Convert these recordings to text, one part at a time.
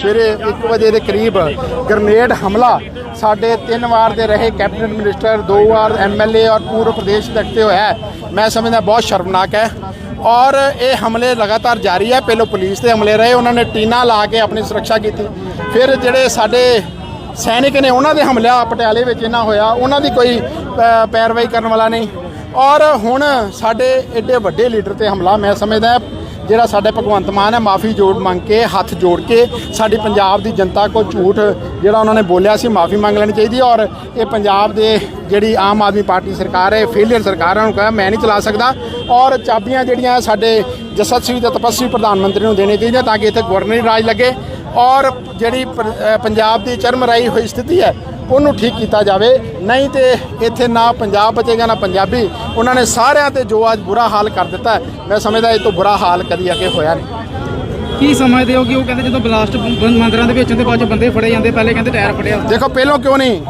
ਸਵੇਰੇ 1 ਵਜੇ ਦੇ ਕਰੀਬ ਗ੍ਰਨੇਡ ਹਮਲਾ। ਸਾਡੇ ਤਿੰਨ ਵਾਰ ਦੇ ਰਹੇ ਕੈਬਨਿਟ ਮਿਨਿਸਟਰ, ਦੋ ਵਾਰ ਐਮਐਲਏ ਔਰ ਪੂਰੇ ਪ੍ਰਦੇਸ਼ ਤੱਕ 'ਤੇ ਹੋਇਆ ਮੈਂ ਸਮਝਦਾ ਬਹੁਤ ਸ਼ਰਮਨਾਕ ਹੈ। ਔਰ ਇਹ ਹਮਲੇ ਲਗਾਤਾਰ ਜਾਰੀ ਹੈ। ਪਹਿਲਾਂ ਪੁਲਿਸ ਦੇ ਹਮਲੇ ਰਹੇ, ਉਹਨਾਂ ਨੇ ਟੀਨਾ ਲਾ ਕੇ ਆਪਣੀ ਸੁਰੱਖਿਆ ਕੀਤੀ। ਫਿਰ ਜਿਹੜੇ ਸਾਡੇ ਸੈਨਿਕ ਨੇ, ਉਹਨਾਂ ਦੇ ਹਮਲਾ ਪਟਿਆਲੇ ਵਿੱਚ ਇਹਨਾਂ ਹੋਇਆ, ਉਹਨਾਂ ਦੀ ਕੋਈ ਪੈਰਵਾਈ ਕਰਨ ਵਾਲਾ ਨਹੀਂ। ਔਰ ਹੁਣ ਸਾਡੇ ਐਡੇ ਵੱਡੇ ਲੀਡਰ ਤੇ ਹਮਲਾ, ਮੈਂ ਸਮਝਦਾ ਜਿਹੜਾ ਸਾਡੇ ਭਗਵੰਤ ਮਾਨ ਹੈ, ਮਾਫੀ ਜੋੜ ਮੰਗ ਕੇ, ਹੱਥ ਜੋੜ ਕੇ ਸਾਡੀ ਪੰਜਾਬ ਦੀ ਜਨਤਾ ਕੋ ਝੂਠ ਜਿਹੜਾ ਉਹਨਾਂ ਨੇ ਬੋਲਿਆ ਸੀ, ਮਾਫੀ ਮੰਗ ਲੈਣੀ ਚਾਹੀਦੀ ਹੈ ਔਰ ਇਹ ਪੰਜਾਬ ਦੇ ਜਿਹੜੀ ਆਮ ਆਦਮੀ ਪਾਰਟੀ ਸਰਕਾਰ ਹੈ ਫੇਲਿਅਰ ਸਰਕਾਰ ਹੈ, ਉਹਨੂੰ ਕਹਾਂ, ਮੈਂ ਨਹੀਂ ਚਲਾ ਸਕਦਾ ਔਰ ਚਾਬੀਆਂ ਜਿਹੜੀਆਂ ਸਾਡੇ ਜਸਤਸਵੀ ਤੇ ਤਪਸਵੀ ਪ੍ਰਧਾਨ ਮੰਤਰੀ ਨੂੰ ਦੇਣੀ ਚਾਹੀਦੀਆਂ ਤਾਂ ਕਿ ਇੱਥੇ ਗਵਰਨਰੀ ਰਾਜ ਲੱਗੇ ਔਰ ਜਿਹੜੀ ਪੰਜਾਬ ਦੀ ਚਰਮਰਾਈ ਹੋਈ ਸਥਿਤੀ ਹੈ ਉਹਨੂੰ ਠੀਕ ਕੀਤਾ ਜਾਵੇ। ਨਹੀਂ ਤੇ ਇੱਥੇ ਨਾ ਪੰਜਾਬ ਬਚੇਗਾ ਨਾ ਪੰਜਾਬੀ। ਉਹਨਾਂ ਨੇ ਸਾਰਿਆਂ ਤੇ ਜੋ ਅੱਜ ਬੁਰਾ ਹਾਲ ਕਰ ਦਿੱਤਾ ਮੈਂ ਸਮਝਦਾ ਇਹ ਤੋਂ ਬੁਰਾ ਹਾਲ ਕਦੀ ਅੱਗੇ ਹੋਇਆ ਨਹੀਂ। ਕੀ ਸਮਝਦੇ ਹੋ ਕਿ ਉਹ ਕਹਿੰਦੇ ਜਦੋਂ ਬਲਾਸਟ ਮੰਦਰਾਂ ਦੇ ਵਿੱਚ ਹੁੰਦੇ ਬਾਅਦ ਚ ਬੰਦੇ ਫੜੇ ਜਾਂਦੇ ਪਹਿਲੇ ਕਹਿੰਦੇ ਟਾਇਰ ਫੜਿਆ। ਦੇਖੋ ਪਹਿਲੋਂ ਕਿਉਂ ਨਹੀਂ?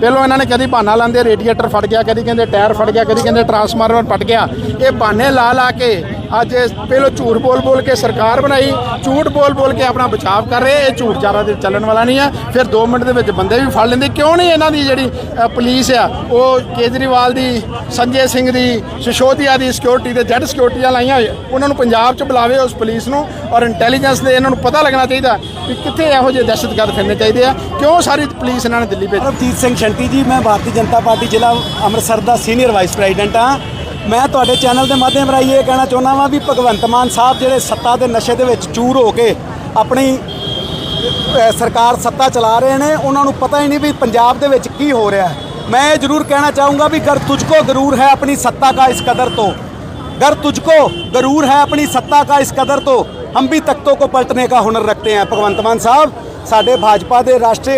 ਪਹਿਲੋਂ ਇਹਨਾਂ ਨੇ ਕਦੀ ਬਹਾਨਾ ਲਾਉਂਦੇ ਰੇਡੀਏਟਰ ਫਟ ਗਿਆ ਕਦੀ ਕਹਿੰਦੇ ਟਾਇਰ ਫਟ ਗਿਆ ਕਦੀ ਕਹਿੰਦੇ ਟਰਾਂਸਫਾਰਮਰ ਫਟ ਗਿਆ। ਇਹ ਬਹਾਨੇ ਲਾ ਲਾ ਕੇ ਅੱਜ ਇਹ ਪਹਿਲੋਂ ਝੂਠ ਬੋਲ ਬੋਲ ਕੇ ਸਰਕਾਰ ਬਣਾਈ ਝੂਠ ਬੋਲ ਬੋਲ ਕੇ ਆਪਣਾ ਬਚਾਵ ਕਰ ਰਹੇ ਇਹ ਝੂਠ ਜ਼ਿਆਦਾ ਦੇਰ ਚੱਲਣ ਵਾਲਾ ਨਹੀਂ ਆ ਫਿਰ 2 ਮਿੰਟ ਦੇ ਵਿੱਚ ਬੰਦੇ ਵੀ ਫੜ ਲੈਂਦੇ ਕਿਉਂ ਨਹੀਂ ਇਹਨਾਂ ਦੀ ਜਿਹੜੀ ਅ, ਪੁਲਿਸ ਆ ਉਹ ਕੇਜਰੀਵਾਲ ਦੀ ਸੰਜੇ ਸਿੰਘ ਦੀ ਸਿਸ਼ੋਦੀਆ ਦੀ ਸਿਕਿਉਰਿਟੀ ਤੇ ਜੈਡ ਸਿਕਿਉਰਿਟੀਆਂ ਲਾਈਆਂ ਹੋਈਆਂ ਉਹਨਾਂ ਨੂੰ ਪੰਜਾਬ 'ਚ ਬੁਲਾਵੇ ਉਸ ਪੁਲਿਸ ਨੂੰ ਔਰ ਇੰਟੈਲੀਜੈਂਸ ਦੇ ਇਹਨਾਂ ਨੂੰ ਪਤਾ ਲੱਗਣਾ ਚਾਹੀਦਾ ਕਿ ਕਿੱਥੇ ਇਹੋ ਜਿਹੇ ਦਹਿਸ਼ਤਗਰਦ ਫਿਰਨੇ ਚਾਹੀਦੇ ਆ ਕਿਉਂ ਸਾਰੀ ਪੁਲਿਸ ਇਹਨਾਂ ਨੇ ਦਿੱਲੀ ਭੇਜੀ? ਰਵਜੀਤ ਸਿੰਘ ਸ਼ੰਟੀ ਜੀ ਮੈਂ ਭਾਰਤੀ ਜਨਤਾ ਪਾਰਟੀ ਜ਼ਿਲ੍ਹਾ ਅੰਮ੍ਰਿਤਸਰ ਦਾ ਸੀਨੀਅਰ ਵਾਈਸ ਪ੍ਰੈਜ਼ੀਡੈਂਟ ਹਾਂ। ਮੈਂ ਤੁਹਾਡੇ ਚੈਨਲ ਦੇ ਮਾਧਿਅਮ ਰਾਹੀਂ ਇਹ ਕਹਿਣਾ ਚਾਹੁੰਦਾ ਵਾਂ ਵੀ ਭਗਵੰਤ ਮਾਨ ਸਾਹਿਬ ਜਿਹੜੇ ਸੱਤਾ ਦੇ ਨਸ਼ੇ ਦੇ ਵਿੱਚ ਚੂਰ ਹੋ ਕੇ ਆਪਣੀ ਅ, ਸਰਕਾਰ ਸੱਤਾ ਚਲਾ ਰਹੇ ਨੇ ਉਹਨਾਂ ਨੂੰ ਪਤਾ ਹੀ ਨਹੀਂ ਵੀ ਪੰਜਾਬ ਦੇ ਵਿੱਚ ਕੀ ਹੋ ਰਿਹਾ ਹੈ ਮੈਂ ਇਹ ਜ਼ਰੂਰ ਕਹਿਣਾ ਚਾਹੂੰਗਾ ਵੀ ਕਰ ਤੁਝਕੋ ਗਰੂਰ ਹੈ ਆਪਣੀ ਸੱਤਾ का इस कदर तो गर तुझको गरूर है अपनी सत्ता का इस कदर तो हम भी तख्तों को पलटने का हुनर रखते हैं ਭਗਵੰਤ ਮਾਨ ਸਾਹਿਬ ਸਾਡੇ ਭਾਜਪਾ ਦੇ ਰਾਸ਼ਟਰੀ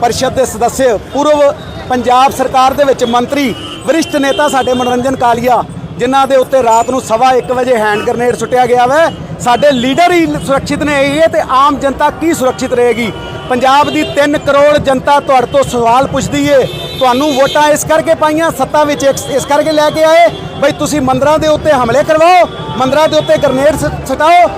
ਪਰਿਸ਼ਦ ਦੇ ਸਦੱਸਿਆ ਪੂਰਵ ਪੰਜਾਬ ਸਰਕਾਰ ਦੇ ਵਿੱਚ ਮੰਤਰੀ ਵਰਿਸ਼ਠ ਨੇਤਾ ਸਾਡੇ ਮਨੋਰੰਜਨ ਕਾਲੀਆ, ਜਿਨ੍ਹਾਂ ਦੇ ਉੱਤੇ ਰਾਤ ਨੂੰ ਸਵਾ 1 ਵਜੇ ਹੈਂਡ ਗ੍ਰਨੇਡ ਸੁੱਟਿਆ ਗਿਆ ਵੈ। ਸਾਡੇ ਲੀਡਰ ਹੀ ਸੁਰੱਖਿਅਤ ਨੇ ਇਹ ਤੇ ਆਮ ਜਨਤਾ ਕੀ ਸੁਰੱਖਿਅਤ ਰਹੇਗੀ? ਪੰਜਾਬ ਦੀ 3 ਕਰੋੜ ਜਨਤਾ ਤੁਹਾਡੇ ਤੋਂ ਸਵਾਲ ਪੁੱਛਦੀ ਏ। ਤੁਹਾਨੂੰ ਵੋਟਾਂ ਇਸ ਕਰਕੇ ਪਾਈਆਂ, ਸੱਤਾ ਵਿੱਚ ਇਸ ਇਸ ਕਰਕੇ ਲੈ ਕੇ ਆਏ। ਬਈ ਤੁਸੀਂ ਮੰਦਰਾਂ ਦੇ ਉੱਤੇ ਹਮਲੇ ਕਰਵਾਓ, ਮੰਦਰਾਂ ਦੇ ਉੱਤੇ ਗ੍ਰਨੇਡ ਸ- ਸਟਾਓ।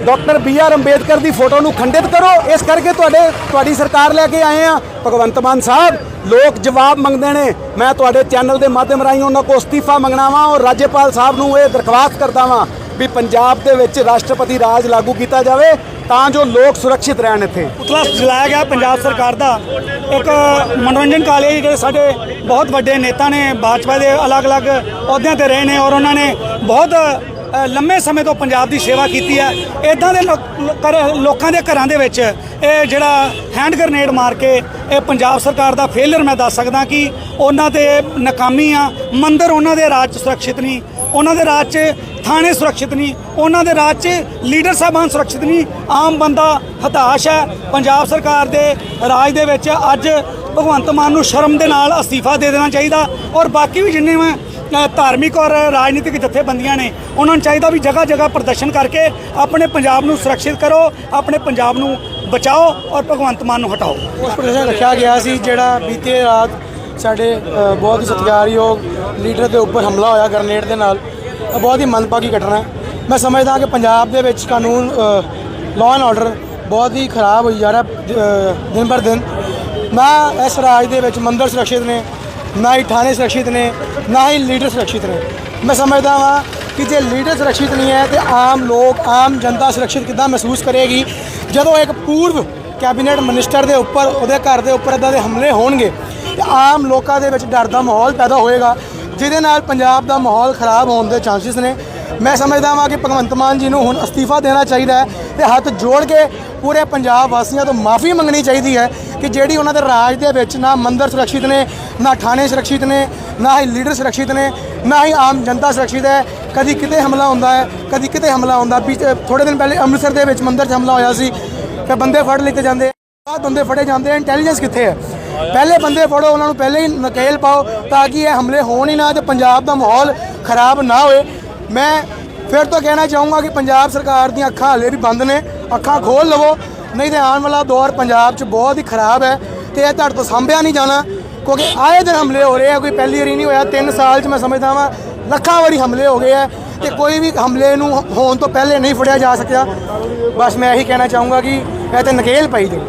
ਡਾਕਟਰ ਬੀ ਆਰ ਅੰਬੇਦਕਰ ਦੀ ਫੋਟੋ ਨੂੰ ਖੰਡਿਤ ਕਰੋ। ਇਸ ਕਰਕੇ ਤੁਹਾਡੇ, ਤੁਹਾਡੀ ਸਰਕਾਰ ਲੈ ਕੇ ਆਏ ਆ। ਭਗਵੰਤ ਮਾਨ ਸਾਹਿਬ, ਲੋਕ ਜਵਾਬ ਮੰਗਦੇ ਨੇ। ਮੈਂ ਤੁਹਾਡੇ ਚੈਨਲ ਦੇ ਮਾਧਿਅਮ ਰਾਹੀਂ ਉਹਨਾਂ ਕੋਲ ਅਸਤੀਫਾ ਮੰਗਣਾ ਵਾਂ ਔਰ ਰਾਜਪਾਲ ਸਾਹਿਬ ਨੂੰ ਇਹ ਦਰਖਾਸਤ ਕਰਦਾ ਵਾਂ ਵੀ ਪੰਜਾਬ ਦੇ ਵਿੱਚ ਰਾਸ਼ਟਰਪਤੀ ਰਾਜ ਲਾਗੂ ਕੀਤਾ ਜਾਵੇ ਤਾਂ ਜੋ ਲੋਕ ਸੁਰੱਖਿਅਤ ਰਹਿਣ ਇੱਥੇ। ਪੁਤਲਾ ਜਲਾਇਆ ਗਿਆ ਪੰਜਾਬ ਸਰਕਾਰ ਦਾ। ਇੱਕ ਮਨੋਰੰਜਨ ਕਾਲਜ ਜਿਹੜੇ ਸਾਡੇ ਬਹੁਤ ਵੱਡੇ ਨੇਤਾ ਨੇ ਭਾਜਪਾ ਦੇ ਅਲੱਗ-ਅਲੱਗ ਅਹੁਦਿਆਂ ਤੇ ਰਹੇ ਨੇ ਔਰ ਉਹਨਾਂ ਨੇ ਬਹੁਤ ਲੰਮੇ ਸਮੇਂ ਤੋਂ ਪੰਜਾਬ ਦੀ ਸੇਵਾ ਕੀਤੀ ਹੈ। ਇਦਾਂ ਦੇ ਲੋਕ- ਘਰ- ਲੋਕਾਂ ਦੇ ਘਰਾਂ ਦੇ ਵਿੱਚ ਇਹ ਜਿਹੜਾ ਹੈਂਡ ਗ੍ਰਨੇਡ ਮਾਰ ਕੇ ਇਹ ਪੰਜਾਬ ਸਰਕਾਰ ਦਾ ਫੇਲਰ ਮੈਂ ਦੱਸ ਸਕਦਾ ਕਿ ਉਹਨਾਂ ਤੇ ਨਾਕਾਮੀ ਆ। ਮੰਦਰ ਉਹਨਾਂ ਦੇ ਰਾਜ 'ਚ ਸੁਰੱਖਿਅਤ ਨਹੀਂ। ਉਹਨਾਂ ਦੇ ਰਾਜ 'ਚ ਥਾਣੇ ਸੁਰੱਖਿਅਤ ਨਹੀਂ। ਉਹਨਾਂ ਦੇ ਰਾਜ 'ਚ ਲੀਡਰ ਸਾਹਿਬਾਨ ਸੁਰੱਖਿਅਤ ਨਹੀਂ। ਆਮ ਬੰਦਾ ਹਤਾਸ਼ ਹੈ। ਪੰਜਾਬ ਸਰਕਾਰ ਦੇ ਰਾਜ ਦੇ ਵਿੱਚ ਅੱਜ ਭਗਵੰਤ ਮਾਨ ਨੂੰ ਸ਼ਰਮ ਦੇ ਨਾਲ ਅਸਤੀਫਾ ਦੇ ਦੇਣਾ ਚਾਹੀਦਾ। ਔਰ ਬਾਕੀ ਵੀ ਜਿੰਨੇ ਮੈਂ ਧਾਰਮਿਕ ਔਰ ਰਾਜਨੀਤਿਕ ਜਥੇਬੰਦੀਆਂ ਨੇ। ਉਹਨਾਂ ਨੂੰ ਚਾਹੀਦਾ ਵੀ ਜਗ੍ਹਾ ਜਗ੍ਹਾ ਪ੍ਰਦਰਸ਼ਨ ਕਰਕੇ ਆਪਣੇ ਪੰਜਾਬ ਨੂੰ ਸੁਰੱਖਿਅਤ ਕਰੋ, ਆਪਣੇ ਪੰਜਾਬ ਨੂੰ ਬਚਾਓ ਔਰ ਭਗਵੰਤ ਮਾਨ ਨੂੰ ਹਟਾਓ। ਉਸ ਪ੍ਰਦਰਸ਼ਨ ਰੱਖਿਆ ਗਿਆ ਸੀ, ਜਿਹੜਾ ਬੀਤੇ ਰਾਤ ਸਾਡੇ ਬਹੁਤ ਹੀ ਸਤਿਕਾਰਯੋਗ ਲੀਡਰ ਦੇ ਉੱਪਰ ਹਮਲਾ ਹੋਇਆ ਗ੍ਰਨੇਡ ਦੇ ਨਾਲ। ਇਹ ਬਹੁਤ ਹੀ ਮੰਦਭਾਗੀ ਘਟਨਾ ਹੈ। ਮੈਂ ਸਮਝਦਾ ਕਿ ਪੰਜਾਬ ਦੇ ਵਿੱਚ ਕਾਨੂੰਨ ਲਾਅ ਐਂਡ ਆਰਡਰ ਬਹੁਤ ਹੀ ਖਰਾਬ ਹੋਈ ਜਾ ਰਿਹਾ ਦਿਨ ਪਰ ਦਿਨ। ਮੈਂ ਇਸ ਰਾਜ ਦੇ ਵਿੱਚ ਮੰਦਰ ਸੁਰੱਖਿਅਤ ਨੇ ਨਾ ਹੀ ਥਾਣੇ ਸੁਰੱਖਿਅਤ ਨੇ, ਨਾ ਹੀ ਲੀਡਰ ਸੁਰੱਖਿਅਤ ਨੇ। ਮੈਂ ਸਮਝਦਾ ਹਾਂ ਕਿ ਜੇ ਲੀਡਰ ਸੁਰੱਖਿਅਤ ਨਹੀਂ ਹੈ ਤੇ ਆਮ ਲੋਕ, ਆਮ ਜਨਤਾ ਸੁਰੱਖਿਅਤ ਕਿੱਦਾਂ ਮਹਿਸੂਸ ਕਰੇਗੀ? ਜਦੋਂ ਇੱਕ ਪੂਰਵ ਕੈਬਨਿਟ ਮਿਨਿਸਟਰ ਦੇ ਉੱਪਰ, ਉਹਦੇ ਘਰ ਦੇ ਉੱਪਰ ਇਦਾਂ ਦੇ ਹਮਲੇ ਹੋਣਗੇ, ਤੇ ਆਮ ਲੋਕਾਂ ਦੇ ਵਿੱਚ ਡਰ ਦਾ ਮਾਹੌਲ ਪੈਦਾ ਹੋਏਗਾ, ਜਿਹਦੇ ਨਾਲ ਪੰਜਾਬ ਦਾ ਮਾਹੌਲ ਖਰਾਬ ਹੋਣ ਦੇ ਚਾਂਸਸ ਨੇ। ਮੈਂ ਸਮਝਦਾ ਹਾਂ ਕਿ ਭਗਵੰਤ ਮਾਨ ਜੀ ਨੂੰ ਹੁਣ ਅਸਤੀਫਾ ਦੇਣਾ ਚਾਹੀਦਾ ਹੈ ਤੇ ਹੱਥ ਜੋੜ ਕੇ ਪੂਰੇ ਪੰਜਾਬ ਵਾਸੀਆਂ ਤੋਂ ਮਾਫੀ ਮੰਗਣੀ ਚਾਹੀਦੀ ਹੈ ਕਿ ਜਿਹੜੀ ਉਹਨਾਂ ਦੇ ਰਾਜ ਦੇ ਵਿੱਚ ਨਾ ਮੰਦਰ ਸੁਰੱਖਿਅਤ ਨੇ, ਨਾ ਥਾਣੇ ਸੁਰੱਖਿਅਤ ਨੇ, ਨਾ ਹੀ ਲੀਡਰ ਸੁਰੱਖਿਅਤ ਨੇ, ਨਾ ਹੀ ਆਮ ਜਨਤਾ ਸੁਰੱਖਿਅਤ ਹੈ। ਕਦੀ ਕਿਤੇ ਹਮਲਾ ਹੁੰਦਾ ਹੈ, ਕਦੀ ਕਿਤੇ ਹਮਲਾ ਹੁੰਦਾ। ਪਿਛ- ਥੋੜੇ ਦਿਨ ਪਹਿਲੇ ਅੰਮ੍ਰਿਤਸਰ ਦੇ ਵਿੱਚ ਮੰਦਰ 'ਚ ਹਮਲਾ ਹੋਇਆ ਸੀ। ਤੇ ਬੰਦੇ ਫੜ ਲਿੱਤੇ ਜਾਂਦੇ। ਬਾਅਦ ਬੰਦੇ ਫੜੇ ਜਾਂਦੇ ਆ। ਇੰਟੈਲੀਜੈਂਸ ਕਿੱਥੇ ਹੈ? ਪਹਿਲੇ ਬੰਦੇ ਫੜੋ, ਉਹਨਾਂ ਨੂੰ ਪਹਿਲੇ ਹੀ ਨਕੇਲ ਪਾਓ ਤਾਂ ਕਿ ਇਹ ਹਮਲੇ ਹੋਣ ਹੀ ਨਾ ਤੇ ਪੰਜਾਬ ਦਾ ਮਾਹੌਲ ਖਰਾਬ ਨਾ ਹੋਏ। ਮੈਂ ਫਿਰ ਤੋਂ ਕਹਿਣਾ ਚਾਹੂੰਗਾ ਕਿ ਪੰਜਾਬ ਸਰਕਾਰ ਦੀਆਂ ਅੱਖਾਂ ਹਲੇ ਵੀ ਬੰਦ ਨੇ, ਅੱਖਾਂ ਖੋਲ ਲਵੋ, ਨਹੀਂ ਤੇ ਆਉਣ ਵਾਲਾ ਦੌਰ ਪੰਜਾਬ 'ਚ ਬਹੁਤ ਹੀ ਖਰਾਬ ਹੈ ਤੇ ਇਹ ਤੁਹਾਡੇ ਤੋਂ ਸਾਂਭਿਆ ਨਹੀਂ ਜਾਣਾ, ਕਿਉਂਕਿ ਆਏ ਦਿਨ ਹਮਲੇ ਹੋ ਰਹੇ ਆ, ਕੋਈ ਪਹਿਲੀ ਵਾਰੀ ਨਹੀਂ ਹੋਇਆ 3 ਸਾਲ 'ਚ ਮੈਂ ਸਮਝਦਾ ਵਾਂ, ਲੱਖਾਂ ਵਾਰੀ ਹਮਲੇ ਹੋ ਗਏ ਆ ਤੇ ਕੋਈ ਵੀ ਹਮਲੇ ਨੂੰ ਹੋਣ ਤੋਂ ਪਹਿਲੇ ਨਹੀਂ ਫੜਿਆ ਜਾ ਸਕਿਆ। ਬਸ ਮੈਂ ਇਹੀ ਕਹਿਣਾ ਚਾਹੂੰਗਾ ਕਿ ਇਹ ਤੇ ਨਕੇਲ ਪਈ ਦੇ।